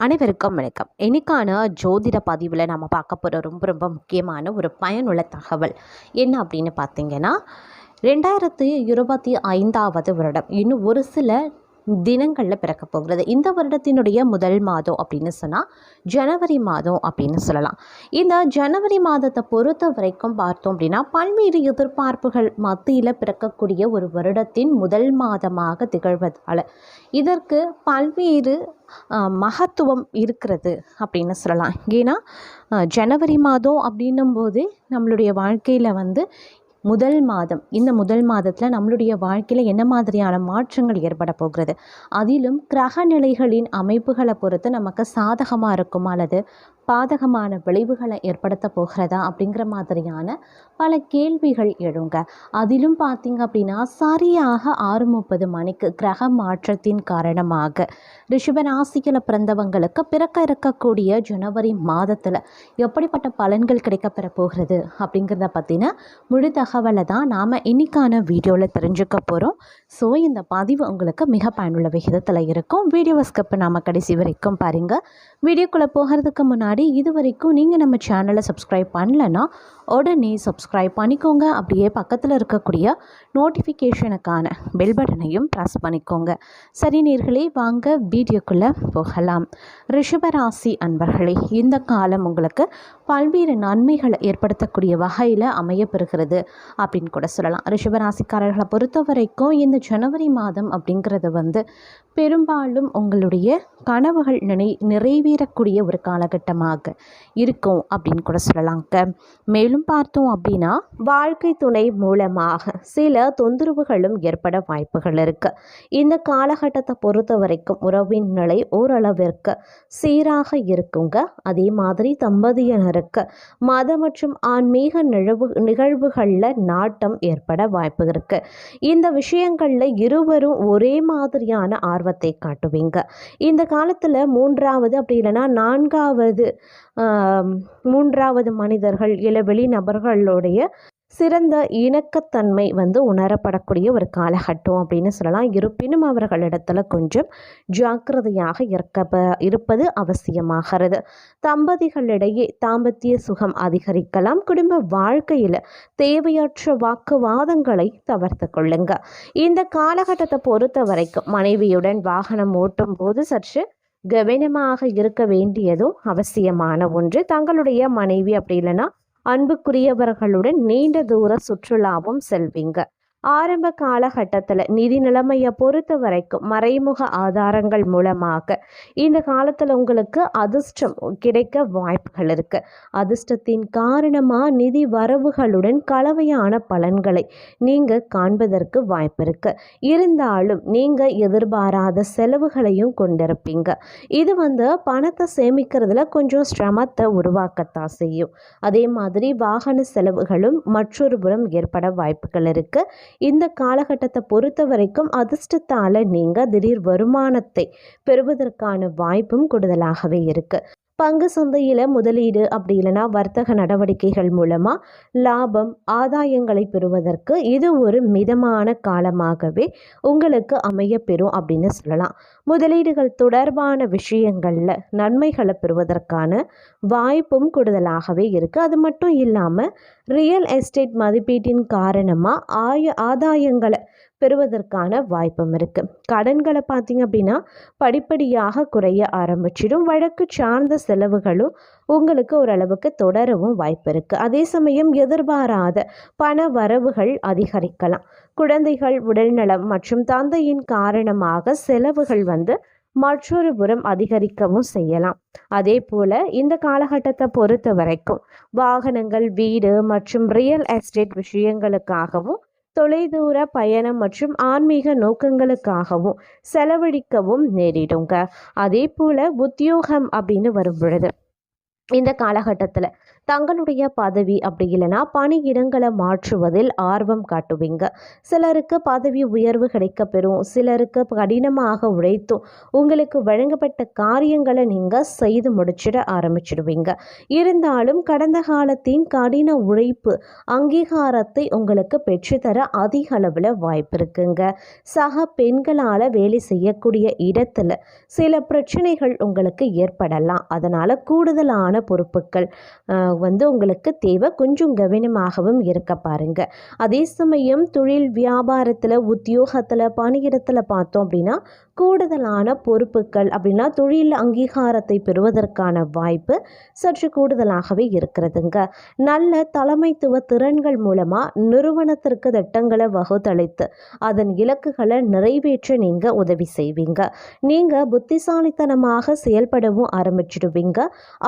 அனைவருக்கும் வணக்கம். இன்னைக்கான ஜோதிட பதிவில் நம்ம பார்க்க போகிற ரொம்ப ரொம்ப முக்கியமான ஒரு பயனுள்ள தகவல் என்ன அப்படின்னு பார்த்தீங்கன்னா ரெண்டாயிரத்தி இருபத்தி ஐந்தாவது வருடம். இன்னும் ஒரு சில தினங்களில் பிறக்க போகிறது. இந்த வருடத்தினுடைய முதல் மாதம் அப்படின்னு சொன்னால் ஜனவரி மாதம் அப்படின்னு சொல்லலாம். இந்த ஜனவரி மாதத்தை பொறுத்த வரைக்கும் பார்த்தோம் அப்படின்னா பல்வேறு எதிர்பார்ப்புகள் மத்தியில் பிறக்கக்கூடிய ஒரு வருடத்தின் முதல் மாதமாக திகழ்வதால் இதற்கு பல்வேறு மகத்துவம் இருக்கிறது அப்படின்னு சொல்லலாம். ஏன்னா ஜனவரி மாதம் அப்படின்னும் போது நம்மளுடைய வாழ்க்கையில் வந்து முதல் மாதம் இந்த முதல் மாதத்தில் நம்மளுடைய வாழ்க்கையில் என்ன மாதிரியான மாற்றங்கள் ஏற்பட போகிறது? அதிலும் கிரக நிலைகளின் அமைப்புகளை பொறுத்து நமக்கு சாதகமாக இருக்கும் அல்லது பாதகமான விளைவுகளை ஏற்படுத்த போகிறதா அப்படிங்கிற மாதிரியான பல கேள்விகள் எழுங்க. அதிலும் பார்த்திங்க அப்படின்னா சரியாக ஆறு முப்பது மணிக்கு கிரக மாற்றத்தின் காரணமாக ரிஷபராசியில் பிறந்தவங்களுக்கு பிறக்க இருக்கக்கூடிய ஜனவரி மாதத்தில் எப்படிப்பட்ட பலன்கள் கிடைக்கப்பெற போகிறது அப்படிங்கிறத பற்றின முழு தகவலை தான் நாம் இன்னைக்கான வீடியோவில் தெரிஞ்சுக்க போகிறோம் ஸோ இந்த பதிவு உங்களுக்கு மிக பயனுள்ள விகிதத்தில் இருக்கும். வீடியோவை ஸ்கிப் நாம் கடைசி வரைக்கும் பாருங்கள் வீடியோக்குள்ளே போகிறதுக்கு முன்னாடி இது வரைக்கும் நீங்கள் நம்ம சேனலை சப்ஸ்கிரைப் பண்ணலன்னா உடனே சப்ஸ்கிரைப் பண்ணிக்கோங்க. அப்படியே பக்கத்தில் இருக்கக்கூடிய நோட்டிஃபிகேஷனுக்கான பெல் பட்டனையும் ப்ரெஸ் பண்ணிக்கோங்க. சரி நேர்களே வாங்க வீடியோக்குள்ளே போகலாம். ரிஷபராசி அன்பர்களே இந்த காலம் உங்களுக்கு பல்வேறு நன்மைகளை ஏற்படுத்தக்கூடிய வகையில் அமையப்பெறுகிறது அப்படின்னு கூட சொல்லலாம். ரிஷபராசிக்காரர்களை பொறுத்த வரைக்கும் இந்த ஜனவரி மாதம் அப்படிங்கிறது வந்து பெரும்பாலும் உங்களுடைய கனவுகள் நினை நிறைவேறக்கூடிய ஒரு காலகட்டமாக இருக்கும் அப்படின்னு கூட சொல்லலாங்க. மேலும் பார்த்தோம் அப்படின்னா வாழ்க்கை துணை மூலமாக சில தொந்தரவுகளும் ஏற்பட வாய்ப்புகள் இருக்கு. இந்த காலகட்டத்தை பொறுத்த வரைக்கும் உறவின் நிலை ஓரளவிற்கு சீராக இருக்குங்க. அதே மாதிரி தம்பதியினருக்கு மத மற்றும் ஆன்மீக நிகழ்வு நிகழ்வுகளில் நாட்டம் ஏற்பட வாய்ப்பு இருக்கு. இந்த விஷயங்களில் இருவரும் ஒரே மாதிரியான ஆர்வத்தை காட்டுவீங்க. இந்த காலத்தில் மூன்றாவது அப்படி இல்லைன்னா நான்காவது மூன்றாவது மனிதர்கள் இளவெளி நபர்களுடைய சிறந்த இணக்கத்தன்மை வந்து உணரப்படக்கூடிய ஒரு காலகட்டம் அப்படின்னு சொல்லலாம். இருப்பினும் அவர்களிடத்துல கொஞ்சம் ஜாக்கிரதையாக இருக்க இருப்பது அவசியமாகிறது. தம்பதிகளிடையே தாம்பத்திய சுகம் அதிகரிக்கலாம். குடும்ப வாழ்க்கையில் தேவையற்ற வாக்குவாதங்களை தவிர்த்து கொள்ளுங்க. இந்த காலகட்டத்தை பொறுத்த வரைக்கும் மனைவியுடன் வாகனம் ஓட்டும் போது சற்று கவனமாக இருக்க வேண்டியதும் அவசியமான ஒன்று. தங்களுடைய மனைவி அப்படி இல்லைன்னா அன்புக்குரியவர்களுடன் நீண்ட தூர சுற்றுலாவும் செல்வீங்க. ஆரம்ப காலகட்டத்தில் நிதி நிலைமையை பொறுத்த வரைக்கும் மறைமுக ஆதாரங்கள் மூலமாக இந்த காலத்தில் உங்களுக்கு அதிர்ஷ்டம் கிடைக்க வாய்ப்புகள் இருக்கு. அதிர்ஷ்டத்தின் காரணமாக நிதி வரவுகளுடன் கலவையான பலன்களை நீங்கள் காண்பதற்கு வாய்ப்பு இருக்கு. இருந்தாலும் நீங்கள் எதிர்பாராத செலவுகளையும் கொண்டிருப்பீங்க. இது வந்து பணத்தை சேமிக்கிறதுல கொஞ்சம் சிரமத்தை உருவாக்கத்தான் செய்யும். அதே மாதிரி வாகன செலவுகளும் மற்றொரு புறம் ஏற்பட வாய்ப்புகள் இருக்குது இந்த காலகட்டத்தை பொறுத்த வரைக்கும் அதிர்ஷ்டத்தால் நீங்கள் திடீர் வருமானத்தை பெறுவதற்கான வாய்ப்பும் கூடுதலாகவே இருக்கு. பங்கு சந்தையில் முதலீடு அப்படி இல்லைன்னா வர்த்தக நடவடிக்கைகள் மூலமாக லாபம் ஆதாயங்களை பெறுவதற்கு இது ஒரு மிதமான காலமாகவே உங்களுக்கு அமையப்பெறும் அப்படின்னு சொல்லலாம். முதலீடுகள் தொடர்பான விஷயங்களில் நன்மைகளை பெறுவதற்கான வாய்ப்பும் கூடுதலாகவே இருக்குது அது மட்டும் இல்லாமல் ரியல் எஸ்டேட் மதிப்பீட்டின் காரணமாக ஆய ஆதாயங்களை பெறுவதற்கான வாய்ப்பும் இருக்குது கடன்களை பார்த்தீங்க அப்படின்னா படிப்படியாக குறைய ஆரம்பிச்சிடும். வழக்கு சார்ந்த செலவுகளும் உங்களுக்கு ஓரளவுக்கு தொடரவும் வாய்ப்பு இருக்குது அதே சமயம் எதிர்பாராத பண வரவுகள் அதிகரிக்கலாம். குழந்தைகள் உடல்நலம் மற்றும் தந்தையின் காரணமாக செலவுகள் வந்து மற்றொரு புறம் அதிகரிக்கவும் செய்யலாம். அதே போல் இந்த காலகட்டத்தை பொறுத்த வரைக்கும் வாகனங்கள் வீடு மற்றும் ரியல் எஸ்டேட் விஷயங்களுக்காகவும் தொலைதூர பயணம் மற்றும் ஆன்மீக நோக்கங்களுக்காகவும் செலவழிக்கவும் நேரிடுங்க. அதே போல் உத்தியோகம் அப்படின்னு வரும் பொழுது இந்த காலகட்டத்தில். தங்களுடைய பதவி அப்படி இல்லைன்னா பணியிடங்களை மாற்றுவதில் ஆர்வம் காட்டுவீங்க. சிலருக்கு பதவி உயர்வு கிடைக்கப்பெறும். சிலருக்கு கடினமாக உழைத்தும் உங்களுக்கு வழங்கப்பட்ட காரியங்களை நீங்கள் செய்து முடிச்சிட ஆரம்பிச்சிடுவீங்க. இருந்தாலும் கடந்த காலத்தின் கடின உழைப்பு அங்கீகாரத்தை உங்களுக்கு பெற்றுத்தர அதிக அளவில் வாய்ப்பு இருக்குங்க. சக பெண்களால் வேலை செய்யக்கூடிய இடத்துல சில பிரச்சனைகள் உங்களுக்கு ஏற்படலாம். அதனால் கூடுதலான பொறுப்புகள் வந்து உங்களுக்கு தேவை. கொஞ்சம் கவனமாகவும் இருக்க பாருங்க. அதே சமயம் தொழில் வியாபாரத்தில் உத்தியோகத்தில் பணியிடத்தில் பார்த்தோம் அப்படின்னா கூடுதலான பொறுப்புகள் அப்படின்னா தொழில் அங்கீகாரத்தை பெறுவதற்கான வாய்ப்பு சற்று கூடுதலாகவே இருக்கிறதுங்க. நல்ல தலைமைத்துவ திறன்கள் மூலமாக நிறுவனத்திற்கு திட்டங்களை வகுத்தளித்து அதன் இலக்குகளை நிறைவேற்ற நீங்கள் உதவி செய்வீங்க. நீங்கள் புத்திசாலித்தனமாக செயல்படவும் ஆரம்பிச்சிடுவீங்க.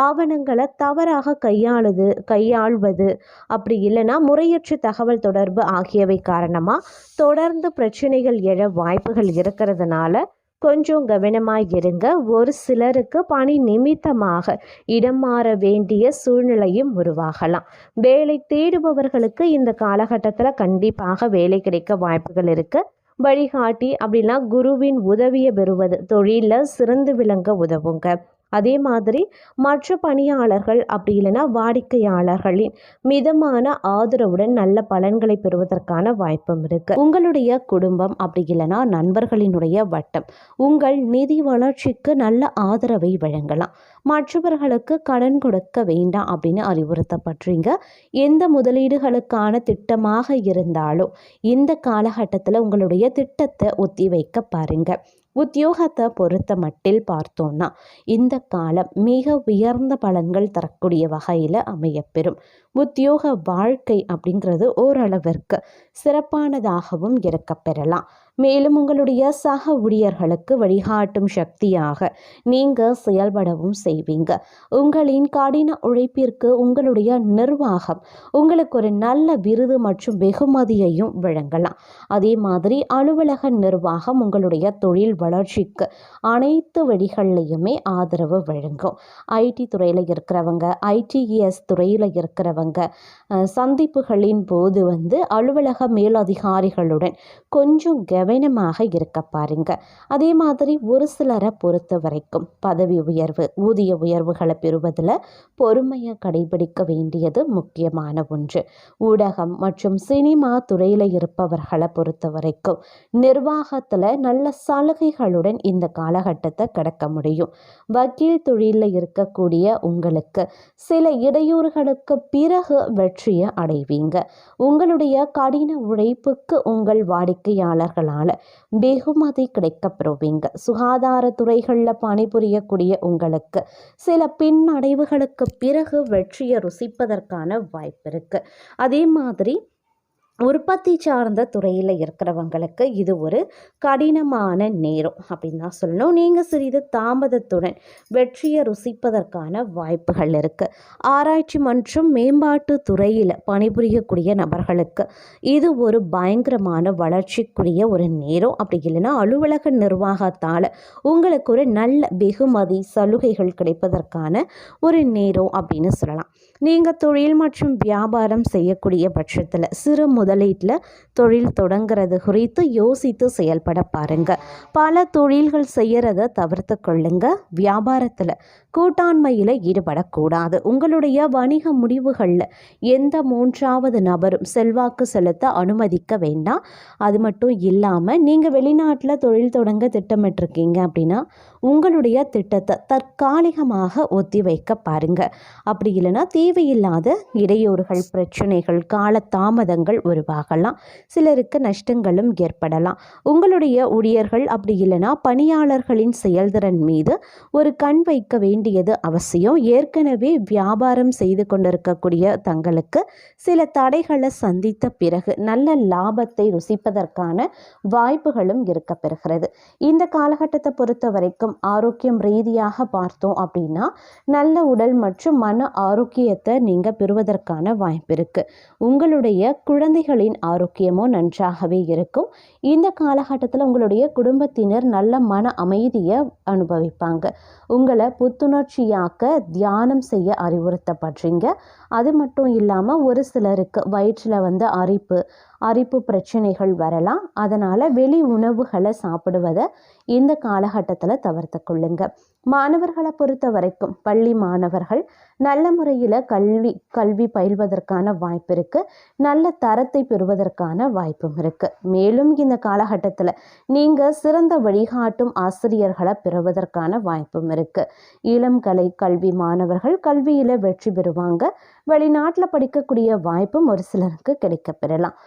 ஆவணங்களை தவறாக கையாளுது கையாள்வது அப்படி இல்லைன்னா முறையற்ற தகவல் தொடர்பு ஆகியவை காரணமாக தொடர்ந்து பிரச்சனைகள் எழ வாய்ப்புகள் இருக்கிறதுனால கொஞ்சம் கவனமாக இருங்க. ஒரு சிலருக்கு பணி நிமித்தமாக இடம் மாற வேண்டிய சூழ்நிலையும் உருவாகலாம். வேலை தேடுபவர்களுக்கு இந்த காலகட்டத்தில் கண்டிப்பாக வேலை கிடைக்க வாய்ப்புகள் இருக்குது வழிகாட்டி அப்படின்னா குருவின் உதவியை பெறுவது தொழிலில் சிறந்து விளங்க உதவுங்க. அதே மாதிரி மற்ற பணியாளர்கள் அப்படி இல்லைன்னா வாடிக்கையாளர்களின் மிதமான ஆதரவுடன் நல்ல பலன்களை பெறுவதற்கான வாய்ப்பும் இருக்கு. உங்களுடைய குடும்பம் அப்படி இல்லைன்னா நண்பர்களினுடைய வட்டம் உங்கள் நிதி வளர்ச்சிக்கு நல்ல ஆதரவை வழங்கலாம். மற்றவர்களுக்கு கடன் கொடுக்க வேண்டாம் அப்படின்னு அறிவுறுத்தப்படுறீங்க. எந்த முதலீடுகளுக்கான திட்டமாக இருந்தாலும் இந்த காலகட்டத்தில் உங்களுடைய திட்டத்தை ஒத்தி வைக்க பாருங்கள் உத்தியோகத்தை பொறுத்த மட்டில் பார்த்தோம்னா இந்த காலம் மிக உயர்ந்த பலன்கள் தரக்கூடிய வகையில் அமையப்பெறும். உத்தியோக வாழ்க்கை அப்படிங்கிறது ஓரளவிற்கு சிறப்பானதாகவும் இருக்கப்பெறலாம் மேலும் உங்களுடைய சக ஊழியர்களுக்கு வழிகாட்டும் சக்தியாக நீங்கள் செயல்படவும் செய்வீங்க. உங்களின் கடின உழைப்பிற்கு உங்களுடைய நிர்வாகம் உங்களுக்கு ஒரு நல்ல விருது மற்றும் வெகுமதியையும் வழங்கலாம். அதே மாதிரி அலுவலக நிர்வாகம் உங்களுடைய தொழில் வளர்ச்சிக்கு அனைத்து வழிகள்லையுமே ஆதரவு வழங்கும். ஐடி துறையில் இருக்கிறவங்க ஐடிஎஸ் துறையில் இருக்கிறவங்க அஹ், சந்திப்புகளின் போது வந்து அலுவலக மேலதிகாரிகளுடன் கொஞ்சம் கவனமாக இருக்க பாருங்க. அதே மாதிரி ஒரு சிலரை பொறுத்த வரைக்கும் பதவி உயர்வு ஊதிய உயர்வுகளை பெறுவதில் பொறுமையை கடைபிடிக்க வேண்டியது முக்கியமான ஒன்று. ஊடகம் மற்றும் சினிமா துறையில் இருப்பவர்களை பொறுத்த வரைக்கும் நிர்வாகத்தில் நல்ல சலுகைகளுடன் இந்த காலகட்டத்தை கடக்க முடியும். வக்கீல் தொழிலில் இருக்கக்கூடிய உங்களுக்கு சில இடையூறுகளுக்கு பிறகு வெற்றியை அடைவீங்க. உங்களுடைய கடின உழைப்புக்கு உங்கள் வாடிக்கையாளர்களால் வெகுமதி கிடைக்கப்பெறுவீங்க. சுகாதாரத்துறைகளில் பணிபுரியக்கூடிய உங்களுக்கு சில பின்னடைவுகளுக்கு பிறகு வெற்றியை ருசிப்பதற்கான வாய்ப்பு இருக்குது அதே மாதிரி உற்பத்தி சார்ந்த துறையில் இருக்கிறவங்களுக்கு இது ஒரு கடினமான நேரம் அப்படின்னு தான் சொல்லணும். நீங்கள் சிறிது தாமதத்துடன் வெற்றியை ருசிப்பதற்கான வாய்ப்புகள் இருக்குது ஆராய்ச்சி மற்றும் மேம்பாட்டு துறையில் பணிபுரியக்கூடிய நபர்களுக்கு இது ஒரு பயங்கரமான வளர்ச்சிக்குரிய ஒரு நேரம். அப்படி இல்லைன்னா அலுவலக நிர்வாகத்தால் உங்களுக்கு ஒரு நல்ல வெகுமதி சலுகைகள் கிடைப்பதற்கான ஒரு நேரம் அப்படின்னு சொல்லலாம். நீங்கள் தொழில் மற்றும் வியாபாரம் செய்யக்கூடிய பட்சத்தில் சிறு முதலீட்டில் தொழில் தொடங்குறது குறித்து யோசித்து செயல்பட பாருங்க. பல தொழில்கள் செய்கிறத தவிர்த்து கொள்ளுங்க. வியாபாரத்தில் கூட்டாண்மையில் ஈடுபடக்கூடாது. உங்களுடைய வணிக முடிவுகளில் எந்த மூன்றாவது நபரும் செல்வாக்கு செலுத்த அனுமதிக்க வேண்டாம். அது மட்டும் இல்லாமல் நீங்கள் வெளிநாட்டில் தொழில் தொடங்க திட்டமிட்டிருக்கீங்க அப்படின்னா உங்களுடைய திட்டத்தை தற்காலிகமாக ஒத்தி வைக்க பாருங்க. அப்படி இல்லைன்னா தேவையில்லாத இடையூறுகள் பிரச்சனைகள் கால தாமதங்கள் உருவாகலாம். சிலருக்கு நஷ்டங்களும் ஏற்படலாம். உங்களுடைய ஊழியர்கள் அப்படி இல்லைன்னா பணியாளர்களின் செயல்திறன் மீது ஒரு கண் வைக்க வேண்டியது அவசியம். ஏற்கனவே வியாபாரம் செய்து கொண்டிருக்கக்கூடிய தங்களுக்கு சில தடைகளை சந்தித்த பிறகு நல்ல லாபத்தை ருசிப்பதற்கான வாய்ப்புகளும் இருக்க பெறுகிறது இந்த காலகட்டத்தை பொறுத்த வரைக்கும் ஆரோக்கியம் ரீதியாக பார்த்தோம் அப்படின்னா நல்ல உடல் மற்றும் மன ஆரோக்கியத்தை நீங்கள் பெறுவதற்கான வாய்ப்பு இருக்குது உங்களுடைய குழந்தைகளின் ஆரோக்கியமும் நன்றாகவே இருக்கும். இந்த காலகட்டத்தில் உங்களுடைய குடும்பத்தினர் நல்ல மன அமைதியை அனுபவிப்பாங்க. உங்களை புத்து புத்துணர்ச்சியாக்க தியானம் செய்ய அறிவுறுத்தப்படுறீங்க அது மட்டும் இல்லாமல் ஒரு சிலருக்கு வயிற்றில் வந்து அரிப்பு அரிப்பு பிரச்சனைகள் வரலாம். அதனால் வெளி உணவுகளை சாப்பிடுவதை இந்த காலகட்டத்தில் தவிர்த்து கொள்ளுங்க. மாணவர்களை பொறுத்த வரைக்கும் பள்ளி மாணவர்கள் நல்ல முறையில் கல்வி கல்வி பயில்வதற்கான வாய்ப்பு இருக்குது நல்ல தரத்தை பெறுவதற்கான வாய்ப்பும் இருக்குது மேலும் இந்த காலகட்டத்தில் நீங்கள் சிறந்த வழிகாட்டும் ஆசிரியர்களை பெறுவதற்கான வாய்ப்பும் இருக்குது இளம் கலை கல்வி மாணவர்கள் கல்வியில் வெற்றி பெறுவாங்க. வெளிநாட்டில் படிக்கக்கூடிய வாய்ப்பும் ஒரு சிலருக்கு கிடைக்க பெறலாம்